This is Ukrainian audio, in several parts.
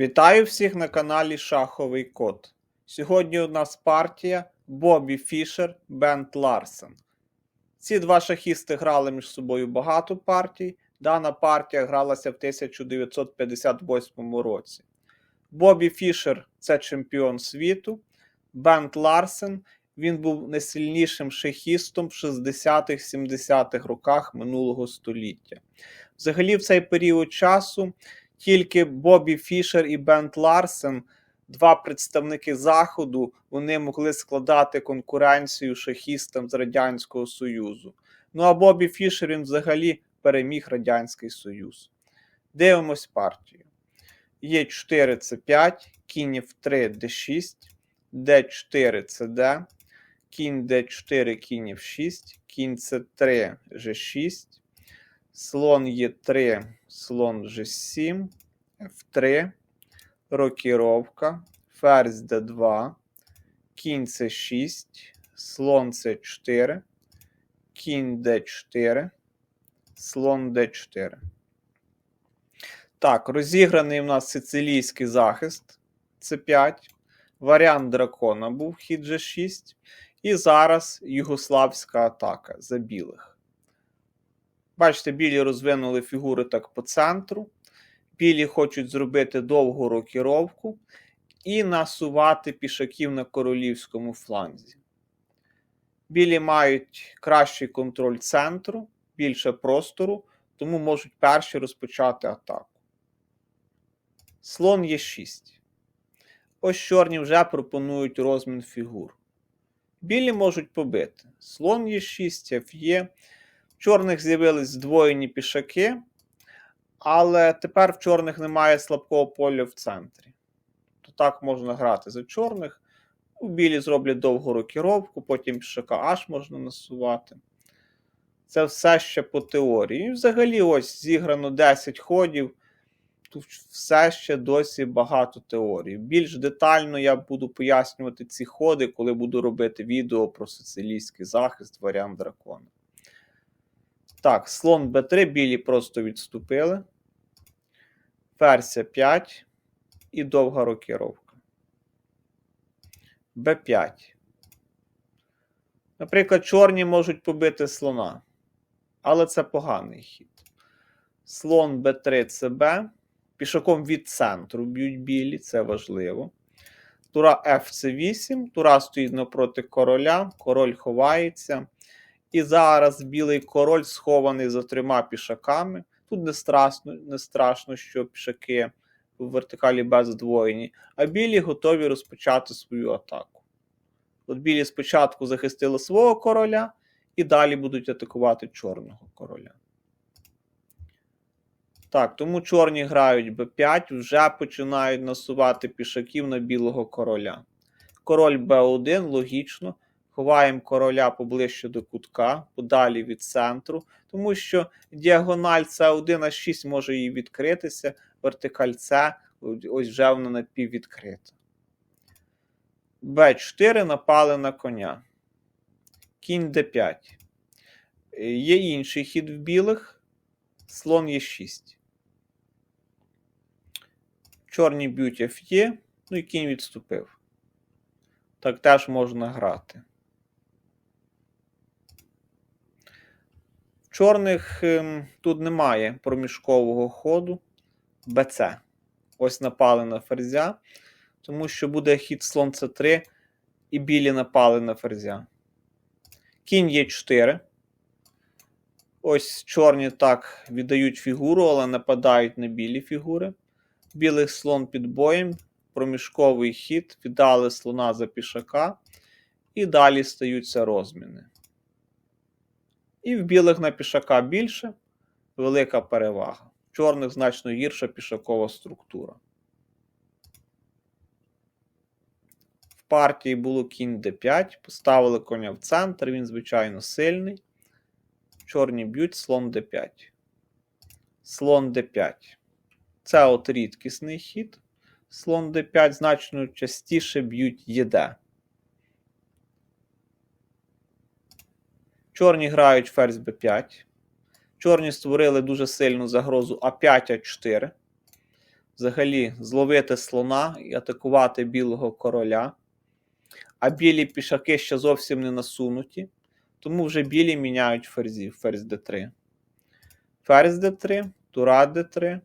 Вітаю всіх на каналі Шаховий Код. Сьогодні у нас партія Бобі Фішер Бент Ларсен. Ці два шахісти грали між собою багато партій. Дана партія гралася в 1958 році. Бобі Фішер це чемпіон світу. Бент Ларсен він був найсильнішим шахістом в 60-х-70-х роках минулого століття. Взагалі, в цей період часу тільки Бобі Фішер і Бент Ларсен, два представники Заходу, вони могли складати конкуренцію шахістам з Радянського Союзу. Ну а Бобі Фішер він взагалі переміг Радянський Союз. Дивимось партію. Є 4 це 5, кінь F3 D6, D4 це D, кінь D4, кінь F6, кінь C3 G6, слон Е3, слон G7, F3, рокіровка, ферзь D2, кінь C6, слон C4, кінь D4, слон D4. Так, розіграний у нас сицилійський захист С5. Варіант дракона був хід G6. І зараз югославська атака за білих. Бачите, білі розвинули фігури так по центру. Білі хочуть зробити довгу рокіровку і насувати пішаків на королівському фланзі. Білі мають кращий контроль центру, більше простору, тому можуть перші розпочати атаку. Слон є 6. Ось чорні вже пропонують розмін фігур. Білі можуть побити. Слон є 6, Ф є. В чорних з'явились здвоєні пішаки, але тепер в чорних немає слабкого поля в центрі. То так можна грати за чорних. У білі зроблять довгу рокіровку, потім пішака аж можна насувати. Це все ще по теорії. І взагалі, ось зіграно 10 ходів. Тут все ще досі багато теорій. Більш детально я буду пояснювати ці ходи, коли буду робити відео про сицилійський захист, варіант дракона. Так, слон Б3, білі просто відступили. Ферзь 5 і довга рокіровка. Б5. Наприклад, чорні можуть побити слона. Але це поганий хід. Слон Б3 ЦБ. Пішаком від центру б'ють білі, це важливо. Тура Ф8, тура стоїть напроти короля, король ховається. І зараз білий король схований за трьома пішаками. Тут не страшно, не страшно, що пішаки в вертикалі бездвоєні, а білі готові розпочати свою атаку. От білі спочатку захистили свого короля, і далі будуть атакувати чорного короля. Так, тому чорні грають Б5, вже починають насувати пішаків на білого короля. Король Б1, логічно. Ховаємо короля поближче до кутка, подалі від центру, тому що діагональ С1 А6 може її відкритися, вертикаль С ось вже вона напіввідкрита. Б4 напали на коня. Кінь Д5. Є інший хід в білих. Слон Е6. Чорні б'ють Ф'є, ну і кінь відступив. Так теж можна грати. Чорних ем, тут немає проміжкового ходу БЦ. Ось напали на ферзя, тому що буде хід слон С3, і білі напали на ферзя. Кінь Е4. Ось чорні так віддають фігуру, але нападають на білі фігури. Білий слон під боєм, проміжковий хід, віддали слона за пішака, і далі стаються розміни. І в білих на пішака більше, велика перевага. В чорних значно гірша пішакова структура. В партії було кінь d5, поставили коня в центр, він, звичайно, сильний. Чорні б'ють слон d5. Слон d5. Це от рідкісний хід. Слон d5 значно частіше б'ють ЄД. Чорні грають ферзь b5. Чорні створили дуже сильну загрозу А5, А4. взагалі зловити слона і атакувати білого короля. А білі пішаки ще зовсім не насунуті. Тому вже білі міняють ферзів. Ферзь d3. Ферзь d3, тура d3,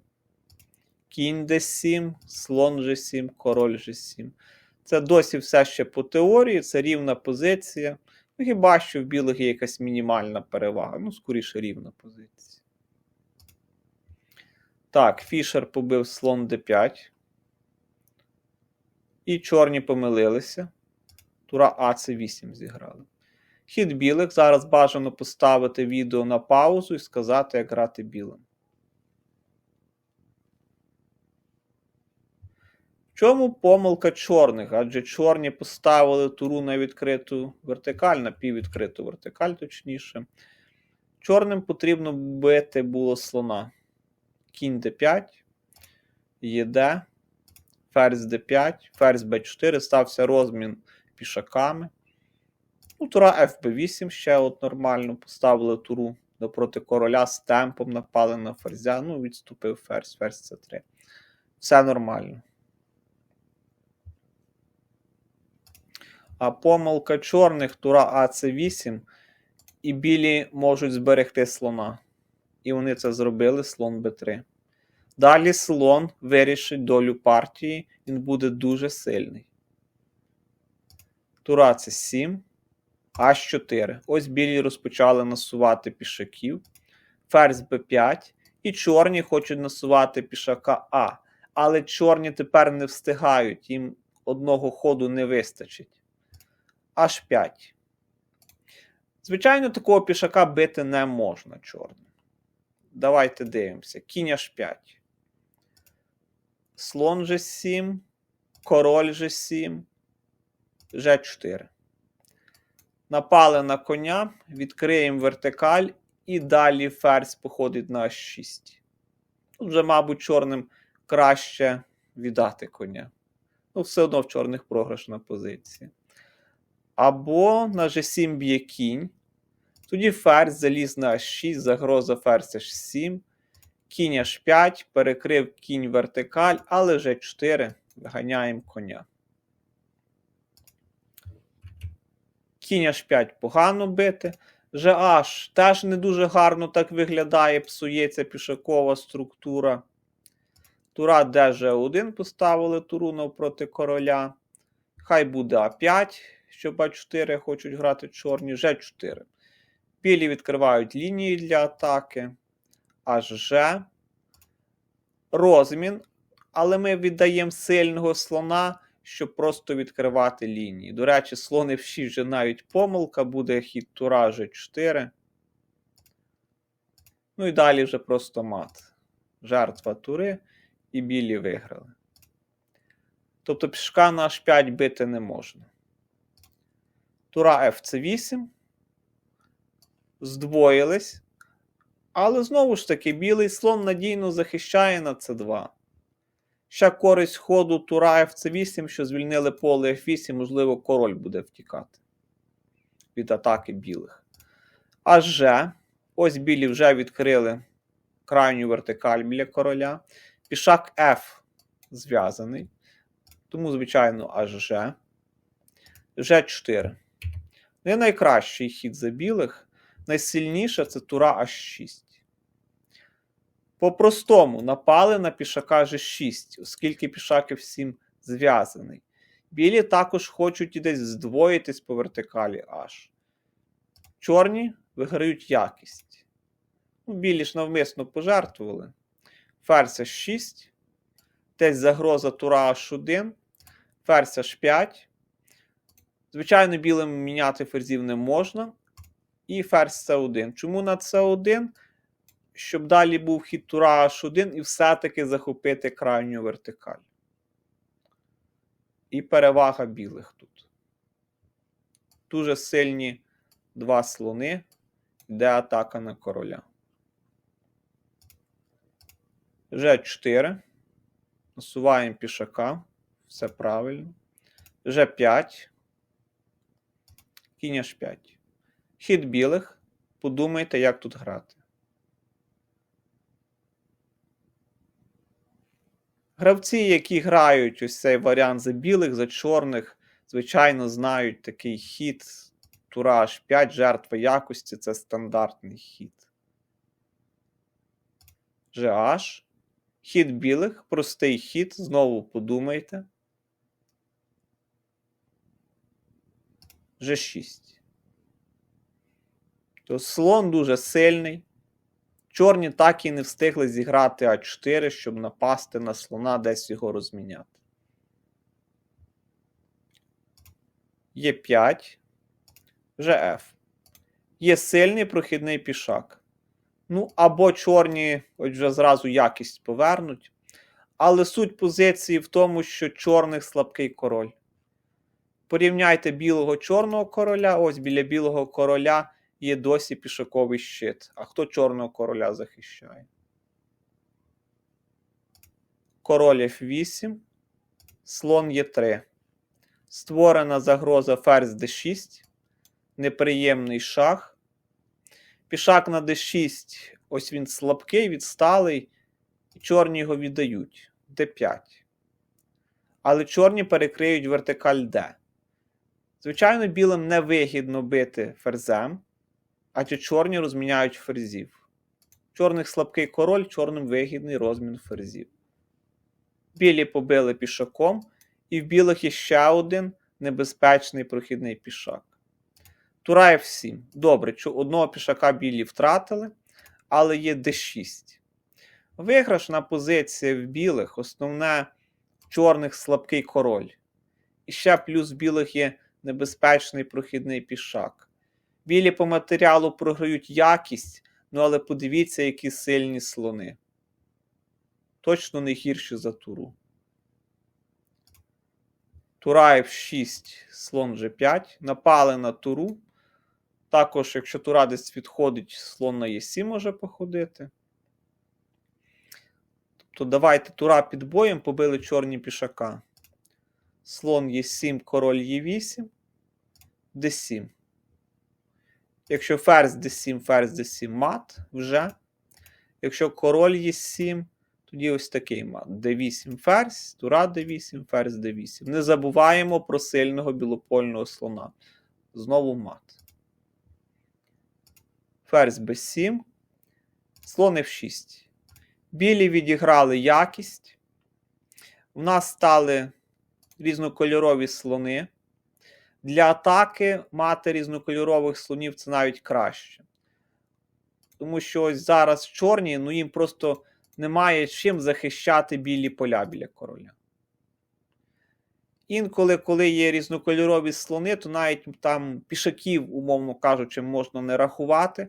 кінь d7, слон g7, король g7. Це досі все ще по теорії, це рівна позиція. Ну, хіба що в білих є якась мінімальна перевага. Ну, скоріше рівна позиція. Так, Фішер побив слон d5. І чорні помилилися. Тура А це 8 зіграли. Хід білих. Зараз бажано поставити відео на паузу і сказати, як грати білим. Чому помилка чорних? Адже чорні поставили туру на відкриту вертикаль, на піввідкриту вертикаль, точніше. Чорним потрібно бити було слона. Кінь d5, ЄД, ферзь d5, ферзь b4, стався розмін пішаками. Ну, Тура FB8 ще от нормально. Поставили туру напроти короля з темпом, напали на ферзя. Ну, відступив ферзь, ферзь c3. Все нормально. А помилка чорних тура АЦ8, і білі можуть зберегти слона. І вони це зробили слон Б3. Далі слон вирішить долю партії, він буде дуже сильний. Тура це 7, H4. Ось білі розпочали насувати пішаків. Ферзь Б5. І чорні хочуть насувати пішака А. Але чорні тепер не встигають, їм одного ходу не вистачить. H5. Звичайно, такого пішака бити не можна чорним. Давайте дивимося. Кінь H5. Слон G7, король G7, G4. Напали на коня, відкриємо вертикаль і далі ферзь походить на H6. Тут вже, мабуть, чорним краще віддати коня. Ну, все одно в чорних програшна позиція. Або на G7 б'є кінь. Тоді ферзь заліз на H6, загроза ферзь H7. Кінь H5, перекрив кінь вертикаль, але G4 виганяємо коня. Кінь H5 погано бити. GH теж не дуже гарно так виглядає, псується пішакова структура. Тура DG1 поставили туру навпроти короля. Хай буде А5, щоб А4 хочуть грати чорні, Ж4. Білі відкривають лінії для атаки. HG. Розмін. Але ми віддаємо сильного слона, щоб просто відкривати лінії. До речі, слон F6 вже навіть помилка, буде хід тура G4. Ну і далі вже просто мат. Жертва тури і білі виграли. Тобто пішка на H5 бити не можна. Тура FC8. Здвоїлись. Але знову ж таки, білий слон надійно захищає на c 2 Ще користь ходу Тура fc 8 що звільнили поле F8, можливо, король буде втікати від атаки білих. Аж ось білі вже відкрили крайню вертикаль біля короля. Пішак F зв'язаний. Тому, звичайно, аж G4. Не найкращий хід за білих. Найсильніша це тура H6. По-простому напали на пішака G6, оскільки пішак F7 зв'язаний. Білі також хочуть і десь здвоїтись по вертикалі H. Чорні виграють якість. Ну, Білі ж навмисно пожертвували. Ферзь H6. Десь загроза тура H1. Ферзь H5. Звичайно, білим міняти ферзів не можна. І ферзь С1. Чому на С1? Щоб далі був хід тура H1 і все-таки захопити крайню вертикаль. І перевага білих тут. Дуже сильні два слони, де атака на короля. G4. Насуваємо пішака. Все правильно. G5. Кінь H5. Хід білих. Подумайте, як тут грати. Гравці, які грають ось цей варіант за білих, за чорних, звичайно, знають такий хід. Тура H5, жертва якості це стандартний хід. GH. Хід білих, простий хід, знову подумайте. G6. То слон дуже сильний. Чорні так і не встигли зіграти А4, щоб напасти на слона, десь його розміняти. Є 5. Вже F. Є сильний прохідний пішак. Ну, або чорні ось вже зразу якість повернуть. Але суть позиції в тому, що чорних слабкий король. Порівняйте білого чорного короля. Ось біля білого короля є досі пішаковий щит. А хто чорного короля захищає? Король F8, слон Е3. Створена загроза ферзь d6. Неприємний шах. Пішак на d6. Ось він слабкий, відсталий. І чорні його віддають. d5. Але чорні перекриють вертикаль D. Звичайно, білим не вигідно бити ферзем, адже чорні розміняють ферзів. Чорних слабкий король, чорним вигідний розмін ферзів. Білі побили пішаком, і в білих є ще один небезпечний прохідний пішак. Тура F7. Добре, одного пішака білі втратили, але є d6. Виграшна позиція в білих, основне чорних слабкий король. І ще плюс білих є небезпечний прохідний пішак. Білі по матеріалу програють якість, ну але подивіться, які сильні слони. Точно не гірші за туру. Тура F6, слон G5. Напали на туру. Також, якщо тура десь відходить, слон на Е7 може походити. Тобто, давайте тура під боєм побили чорні пішака. Слон Е7, король Е8, d7. Якщо ферзь d7, ферзь d7 мат вже. Якщо король Е7, тоді ось такий мат. d8 ферзь, тура d8, ферзь d8. Не забуваємо про сильного білопольного слона. Знову мат. Ферзь b7. Слон f6. Білі відіграли якість. У нас стали різнокольорові слони. Для атаки мати різнокольорових слонів це навіть краще. Тому що ось зараз чорні, ну їм просто немає чим захищати білі поля біля короля. Інколи, коли є різнокольорові слони, то навіть там пішаків, умовно кажучи, можна не рахувати.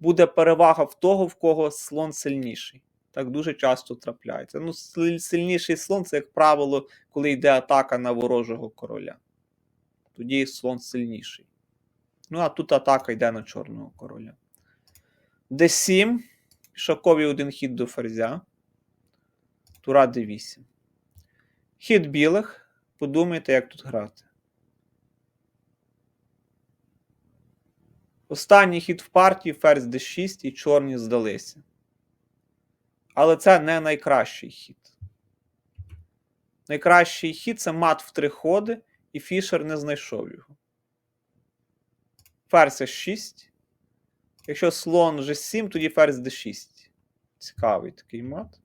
Буде перевага в того, в кого слон сильніший. Так дуже часто трапляється. Ну, Сильніший слон це, як правило, коли йде атака на ворожого короля. Тоді слон сильніший. Ну, а тут атака йде на чорного короля. d7. Пішаковий один хід до ферзя. Тура d8. Хід білих. Подумайте, як тут грати. Останній хід в партії ферзь d6 і чорні здалися. Але це не найкращий хід. Найкращий хід це мат в три ходи, і Фішер не знайшов його. Ферзь H6. Якщо слон G7, тоді ферзь D6. Цікавий такий мат.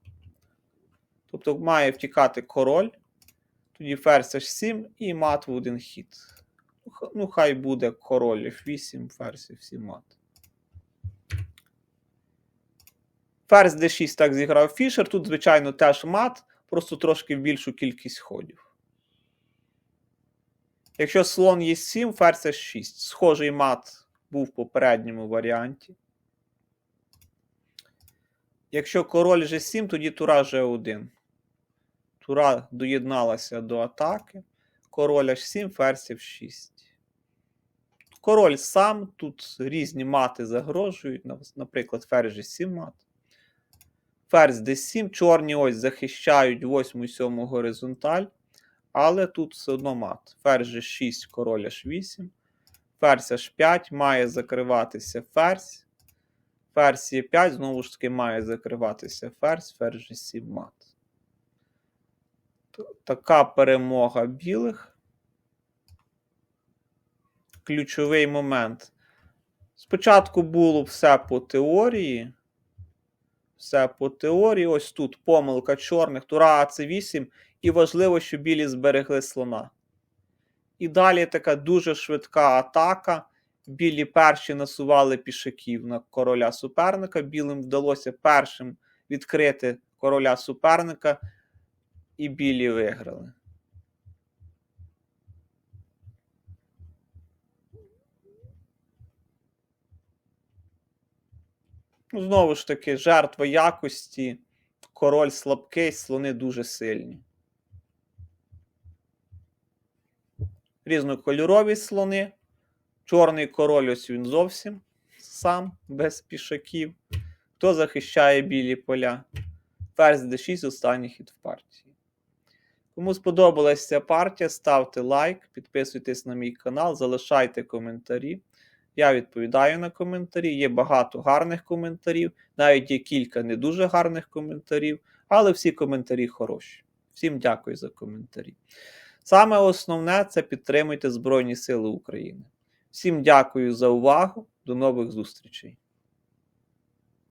Тобто має втікати король. Тоді ферзь H7 і мат в один хід. Ну, хай буде король F8, ферзь F7 мат. Ферзь D6 так зіграв Фішер. Тут, звичайно, теж мат, просто трошки більшу кількість ходів. Якщо слон є 7, ферзь H6. Схожий мат був в попередньому варіанті. Якщо король G7, тоді тура G1. Тура доєдналася до атаки. Король H7, ферзь F6. Король сам, тут різні мати загрожують, наприклад, ферзь G7 мат. Ферзь D7, чорні ось захищають 8 7 горизонталь. Але тут все одно мат. Ферзь G6, король H8. Ферзь H5 має закриватися ферзь. Ферзь Е5, знову ж таки, має закриватися ферзь, ферзь G7 мат. Така перемога білих. Ключовий момент. Спочатку було все по теорії. Все по теорії. Ось тут помилка чорних. Тура АЦ8. І важливо, що білі зберегли слона. І далі така дуже швидка атака. Білі перші насували пішаків на короля суперника. Білим вдалося першим відкрити короля суперника, і білі виграли. Ну, знову ж таки, жертва якості. Король слабкий, слони дуже сильні. Різнокольорові слони. Чорний король, ось він зовсім сам, без пішаків. Хто захищає білі поля? Ферзь d6 останній хід в партії. Кому сподобалася ця партія, ставте лайк, підписуйтесь на мій канал, залишайте коментарі. Я відповідаю на коментарі. Є багато гарних коментарів, навіть є кілька не дуже гарних коментарів, але всі коментарі хороші. Всім дякую за коментарі. Саме основне це підтримуйте Збройні Сили України. Всім дякую за увагу. До нових зустрічей!